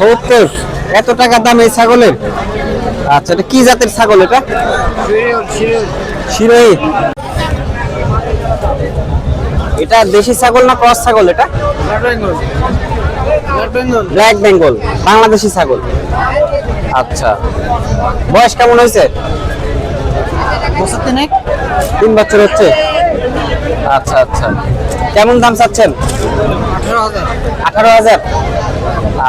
সত্তর। এত টাকা দাম এই ছাগলের? আচ্ছা এটা কি জাতের ছাগল এটা? শিরোহী। এটা দেশি ছাগল না ক্রস ছাগল এটা? ব্ল্যাক বেঙ্গল বাংলাদেশি ছাগল। আচ্ছা বয়স কেমন হয়েছে? তিন বছর হচ্ছে? আচ্ছা আচ্ছা। কেমন দাম চাচ্ছেন? আঠারো হাজার।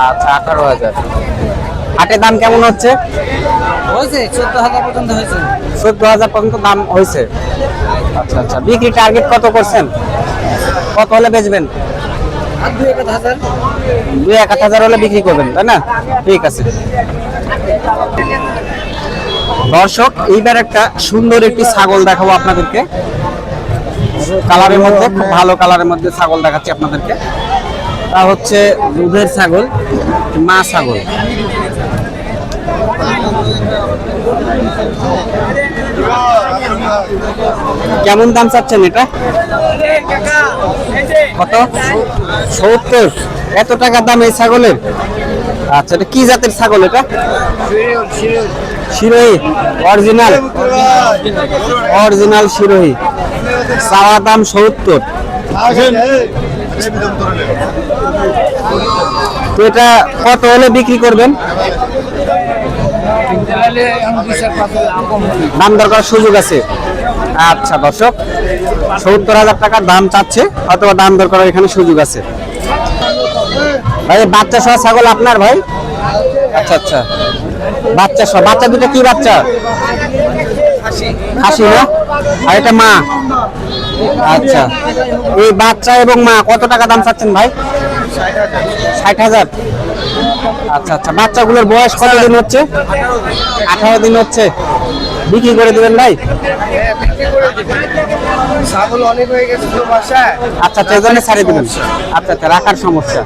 আচ্ছা আঠারো হাজার। হাটের দাম কেমন হচ্ছে? হয়েছে চোদ্দ হাজার পর্যন্ত হয়েছে। চোদ্দ হাজার পর্যন্ত দাম হয়েছে। আচ্ছা আচ্ছা। বিক্রি টার্গেট কত করছেন? কত হলে বেচবেন? দুই এক হাজার। হলে বিক্রি করবেন তাই না? ঠিক আছে। দর্শক এইবার একটা সুন্দর একটি ছাগল দেখাবো আপনাদেরকে। কালারের মধ্যে খুব ভালো কালারের মধ্যে ছাগল দেখাচ্ছি আপনাদেরকে। তা হচ্ছে দুধের ছাগল, মা ছাগল। কেমন দাম চাচ্ছেন এটা? কত? সত্তর। এত টাকা দাম এই ছাগলের? আচ্ছা এটা কি জাতের ছাগল এটা? শিরোহী। অরিজিনাল। অরিজিনাল শিরোহী। চাওয়া দাম সত্তর। এটা কত হলে বিক্রি করবেন? দাম দর করার সুযোগ আছে। আচ্ছা দর্শক, সত্তর হাজার টাকার দাম চাচ্ছে, অথবা দাম দর করার এখানে সুযোগ আছে। ভাই, বাচ্চা সহ ছাগল আপনার ভাই? আচ্ছা আচ্ছা। বাচ্চা সহ, বাচ্চা দুটো কি বাচ্চা? খাসি না? আর এটা মা? আচ্ছা। এই বাচ্চা এবং মা, কত টাকা দাম চাচ্ছেন ভাই? ষাট হাজার। আচ্ছা আচ্ছা। বাচ্চাগুলোর বয়স কত দিন হচ্ছে? আঠারো দিন হচ্ছে। বিক্রি করে দেবেন ভাই? অনেক হয়ে গেছে আচ্ছা আচ্ছা এই জন্য ছাড়িয়ে দেবেন। আচ্ছা আচ্ছা রাখার সমস্যা।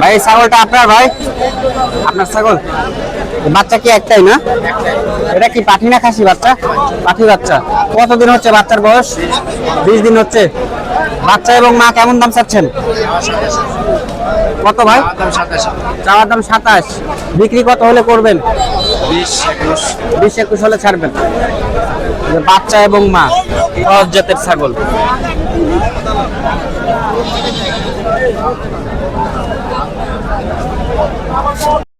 ভাই ছাগলটা আপনার ভাই? আপনার ছাগল? বাচ্চা কি একটাই না? এটা কি পাঠি না খাসি বাচ্চা? পাঠি বাচ্চা। কতদিন হচ্ছে বাচ্চার বয়স? বিশ দিন হচ্ছে। বাচ্চা এবং মা কেমন দাম চাচ্ছেন? কত ভাই? চাওয়ার দাম সাতাশ। বিক্রি কত হলে করবেন? বিশ একুশ হলে ছাড়বেন। বাচ্চা এবং মা ক্রস জাতের ছাগল।